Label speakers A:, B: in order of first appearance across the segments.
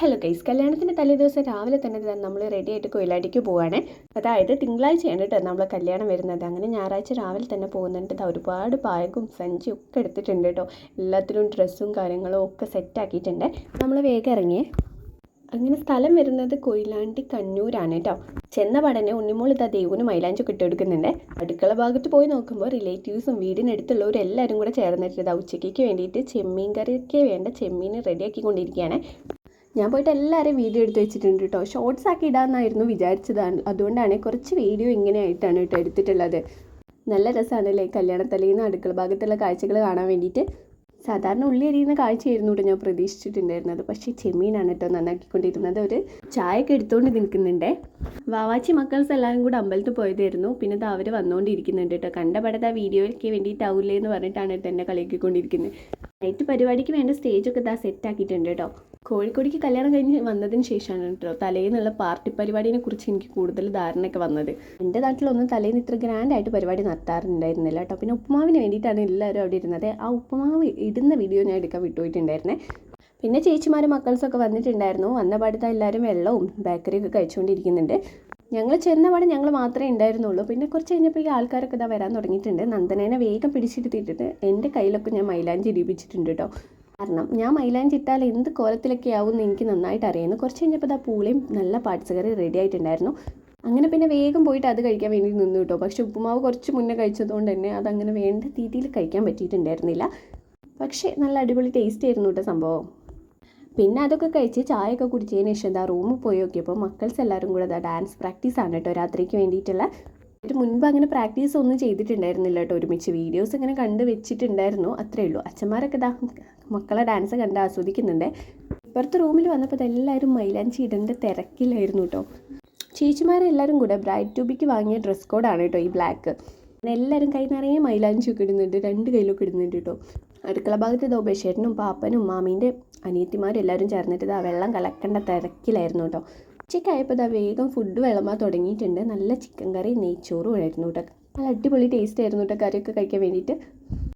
A: Hello guys കല്യാണത്തിന്റെ തലേ ദിവസം രാവിലെ തന്നെ നമ്മൾ റെഡി ആയിട്ട് കൊയിലാടിക്ക് പോവാണ്. അതായത് തിങ്കളാഴ്ചയാണ് കേട്ടോ നമ്മൾ കല്യാണം വരുന്നത്. അങ്ങനെ ഞായറാഴ്ച രാവിലെ തന്നെ പോകുന്നുണ്ട്. ഒരുപാട് ബാഗും സഞ്ചിയും ഒക്കെ എടുത്തിട്ടുണ്ട് കേട്ടോ. എല്ലാത്തിലും ഡ്രസ്സും കാര്യങ്ങളും ഒക്കെ സെറ്റ് ആക്കിയിട്ടുണ്ട്. നമ്മൾ വേഗം ഇറങ്ങിയേ അങ്ങനെ സ്ഥലം വരുന്നത് കൊയിലാണ്ടി കണ്ണൂരാണ് കേട്ടോ. ചെന്ന പടനെ ഉണ്ണിമോൾ ഇതാ ദേവുന് മൈലാഞ്ചൊക്കെ ഇട്ട് കൊടുക്കുന്നുണ്ട് അടുക്കള ഭാഗത്ത് പോയി നോക്കുമ്പോൾ റിലേറ്റീവ്സും വീടിനടുത്തുള്ളവരും എല്ലാവരും കൂടെ ചേർന്നിട്ടുണ്ട്. ഉച്ചയ്ക്ക് വേണ്ടിയിട്ട് ചെമ്മീൻ കറിക്ക് വേണ്ട ചെമ്മീൻ റെഡിയാക്കിക്കൊണ്ടിരിക്കുകയാണ് ഞാൻ പോയിട്ട് എല്ലാവരെയും വീഡിയോ എടുത്ത് വെച്ചിട്ടുണ്ട് കേട്ടോ ഷോർട്സ് ആക്കി ഇടാമെന്നായിരുന്നു വിചാരിച്ചതാണ്. അതുകൊണ്ടാണ് കുറച്ച് വീഡിയോ ഇങ്ങനെയായിട്ടാണ് കേട്ടോ എടുത്തിട്ടുള്ളത്. നല്ല രസമാണല്ലേ കല്യാണത്തലേന്ന് അടുക്കള ഭാഗത്തുള്ള കാഴ്ചകൾ കാണാൻ വേണ്ടിയിട്ട്. സാധാരണ ഉള്ളി അരിയുന്ന കാഴ്ചയായിരുന്നു കേട്ടോ ഞാൻ പ്രതീക്ഷിച്ചിട്ടുണ്ടായിരുന്നത്. പക്ഷേ ചെമ്മീനാണ് കേട്ടോ നന്നാക്കിക്കൊണ്ടിരുന്നത്. ഒരു ചായയൊക്കെ എടുത്തുകൊണ്ട് നിൽക്കുന്നുണ്ടേ. വാവാച്ചി മക്കൾസ് എല്ലാവരും കൂടെ അമ്പലത്തിൽ പോയതായിരുന്നു. പിന്നെ ഇത് അവർ വന്നുകൊണ്ടിരിക്കുന്നുണ്ട് കേട്ടോ കണ്ടപടത്ത് ആ വീഡിയോയ്ക്ക് വേണ്ടിയിട്ടാവില്ലേ എന്ന് പറഞ്ഞിട്ടാണ് കേട്ടോ എന്നെ കളിയാക്കിക്കൊണ്ടിരിക്കുന്നത് നൈറ്റ് പരിപാടിക്ക് വേണ്ട സ്റ്റേജൊക്കെ ഇതാ സെറ്റാക്കിയിട്ടുണ്ട് കേട്ടോ കോഴിക്കോടിക്ക് കല്യാണം കഴിഞ്ഞ് വന്നതിന് ശേഷമാണ് കേട്ടോ തലേന്നുള്ള പാർട്ടി പരിപാടിനെ കുറിച്ച് എനിക്ക് കൂടുതൽ ധാരണയൊക്കെ വന്നത്. എന്റെ നാട്ടിലൊന്നും തലേന്ന് ഇത്ര ഗ്രാൻഡ് ആയിട്ട് പരിപാടി നടത്താറുണ്ടായിരുന്നില്ല കേട്ടോ. പിന്നെ ഉപ്പുമാവിന് വേണ്ടിയിട്ടാണ് എല്ലാവരും അവിടെ ഇരുന്നത്. ആ ഉപ്പുമാവ് ഇടുന്ന വീഡിയോ ഞാൻ എടുക്കാൻ വിട്ടുപോയിട്ടുണ്ടായിരുന്നേ. പിന്നെ ചേച്ചിമാരും മക്കൾസൊക്കെ വന്നിട്ടുണ്ടായിരുന്നു. വന്ന പാടത്ത് എല്ലാവരും വെള്ളവും ബേക്കറിയൊക്കെ കഴിച്ചുകൊണ്ടിരിക്കുന്നുണ്ട്. ഞങ്ങൾ ചെന്നപാടെ ഞങ്ങൾ മാത്രമേ ഉണ്ടായിരുന്നുള്ളൂ. പിന്നെ കുറച്ച് കഴിഞ്ഞപ്പോൾ ആൾക്കാരൊക്കെ ഇതാ വരാൻ തുടങ്ങിയിട്ടുണ്ട്. നന്ദനേനെ വേഗം പിടിച്ചിരുത്തിയിട്ടുണ്ട്. എന്റെ കയ്യിലൊക്കെ ഞാൻ മൈലാഞ്ചി ഇടിപ്പിച്ചിട്ടുണ്ട് കേട്ടോ. കാരണം ഞാൻ മൈലാഞ്ചി ഇട്ടാൽ എന്ത് കോലത്തിലൊക്കെ ആവും എന്ന് എനിക്ക് നന്നായിട്ട് അറിയുന്നു കുറച്ച് കഴിഞ്ഞപ്പോൾ ആ പൂളയും നല്ല പാട്സ് കറി റെഡി ആയിട്ടുണ്ടായിരുന്നു. അങ്ങനെ പിന്നെ വേഗം പോയിട്ട് അത് കഴിക്കാൻ വേണ്ടി നിന്നു കേട്ടോ. പക്ഷെ ഉപ്പുമാവ് കുറച്ച് മുന്നേ കഴിച്ചതുകൊണ്ട് തന്നെ അതങ്ങനെ വേണ്ട രീതിയിൽ കഴിക്കാൻ പറ്റിയിട്ടുണ്ടായിരുന്നില്ല. പക്ഷേ നല്ല അടിപൊളി ടേസ്റ്റ് ആയിരുന്നു കേട്ടോ സംഭവം. പിന്നെ അതൊക്കെ കഴിച്ച് ചായയൊക്കെ കുടിച്ചതിന് ശേഷം എന്താ റൂമിൽ പോയി നോക്കിയപ്പോൾ മക്കൾസ് എല്ലാവരും കൂടെ ഡാൻസ് പ്രാക്ടീസ് ആണ് കേട്ടോ രാത്രിക്ക് വേണ്ടിയിട്ടുള്ള. ഒരു മുൻപ് അങ്ങനെ പ്രാക്ടീസ് ഒന്നും ചെയ്തിട്ടുണ്ടായിരുന്നില്ല കേട്ടോ ഒരുമിച്ച്. വീഡിയോസ് ഇങ്ങനെ കണ്ട് വെച്ചിട്ടുണ്ടായിരുന്നു അത്രേ ഉള്ളൂ. അച്ഛന്മാരൊക്കെ ഇതാ മക്കളെ ഡാൻസ് കണ്ട് ആസ്വദിക്കുന്നുണ്ട്. ഇപ്പുറത്തെ റൂമിൽ വന്നപ്പോൾ എല്ലാവരും മൈലാഞ്ചി ഇടേണ്ട തിരക്കിലായിരുന്നു കേട്ടോ. ചേച്ചിമാരെല്ലാവരും കൂടെ ബ്രൈഡ് ടൂബിക്ക് വാങ്ങിയ ഡ്രസ് കോഡാണ് കേട്ടോ ഈ ബ്ലാക്ക് എല്ലാവരും കൈ നിറയെ മൈലാഞ്ചിയൊക്കെ ഇടുന്നുണ്ട് രണ്ട് കയ്യിലൊക്കെ ഇടുന്നുണ്ട് കേട്ടോ. അടുക്കള ഭാഗത്ത് ഇതോ ബഷേട്ടനും പാപ്പനും മാമീന്റെ അനിയത്തിമാരും എല്ലാവരും ചേർന്നിട്ട് ഇതാ വെള്ളം കലക്കേണ്ട തിരക്കിലായിരുന്നു കേട്ടോ. ഉച്ചയ്ക്കായപ്പോൾ ഇതാ വേഗം ഫുഡ് വിളമ്പാൻ തുടങ്ങിയിട്ടുണ്ട്. നല്ല ചിക്കൻ കറി നെയ്ച്ചോറും ആയിരുന്നു കേട്ടോ നല്ല അടിപൊളി ടേസ്റ്റ് ആയിരുന്നു കേട്ടോ കറിയൊക്കെ കഴിക്കാൻ വേണ്ടിയിട്ട്.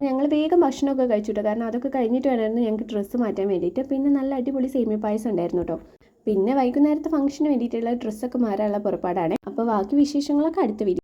A: ഞങ്ങൾ വേഗം ഭക്ഷണമൊക്കെ കഴിച്ചു കേട്ടോ കാരണം അതൊക്കെ കഴിഞ്ഞിട്ട് വേണമായിരുന്നു ഞങ്ങൾക്ക് ഡ്രസ്സ് മാറ്റാൻ വേണ്ടിയിട്ട്. പിന്നെ നല്ല അടിപൊളി സേമിയ പായസം ഉണ്ടായിരുന്നു കേട്ടോ പിന്നെ വൈകുന്നേരത്തെ ഫംഗ്ഷന് വേണ്ടിയിട്ടുള്ള ഡ്രസ്സൊക്കെ മാറാനുള്ള പുറപ്പാടാണ്. അപ്പോൾ ബാക്കി വിശേഷങ്ങളൊക്കെ അടുത്ത വീഡിയോ